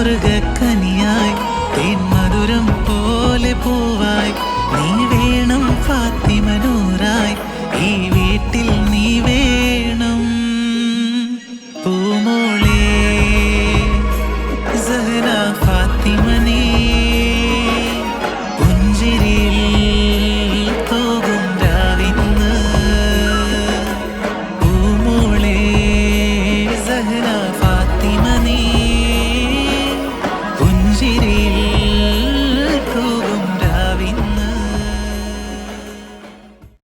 സ്വർഗക്കനിയായി തേൻ മധുരം പോലെ പൂവായി.